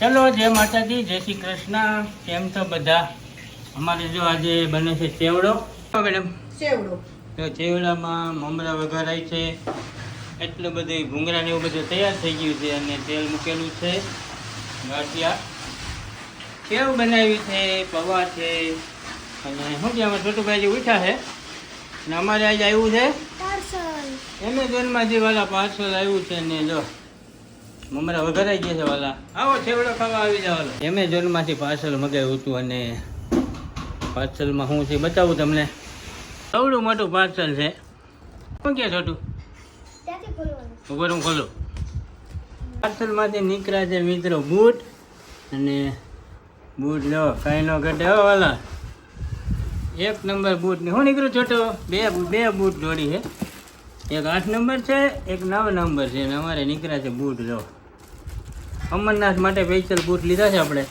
ચલો જય માતાજી જય શ્રી કૃષ્ણ. કેમ છો બધા? અમારે જો આજે બને છે ચેવડો. મેડમ. ચેવડો. તો ચેવડામાં મમરા વઘારાય છે. એટલું બધું ભૂંગળા ને એવું બધું તૈયાર થઈ ગયું છે અને તેલ મૂકેલું છે. ગાંઠિયા. સેવ બનાવી છે? પૌવા છે. અને શું કે અમારે છોટુભાઈ જે ઉઠ્યા છે. અને અમારે આજે આવ્યું છે એમેઝોનમાંથી વાલા પાર્સલ આવ્યું છે ને જો. મમરા વઘારાઈ ગયા છે વાલા. આવો છેવડો ખાવા આવી જાવ એમેઝોનમાંથી પાર્સલ મગાવ્યું હતું અને પાર્સલમાં શું છે બતાવું તમને. સૌડું મોટું પાર્સલ છે. શું કે છોટું? ઉપર હું ખોલું. પાર્સલમાંથી નીકળ્યા છે મિત્રો બૂટ. અને બૂટ લો કાંઈ નો ઘટે હો વાલા. એક નંબર બૂટ ને શું નીકળ્યું છોટો? બે બે બૂટ જોડી છે. એક આઠ નંબર છે, એક નવ નંબર છે અને અમારે નીકળ્યા છે બૂટ, જો. અમરનાથ માટે સ્પેશિયલ બૂટ લીધા છે આપણે.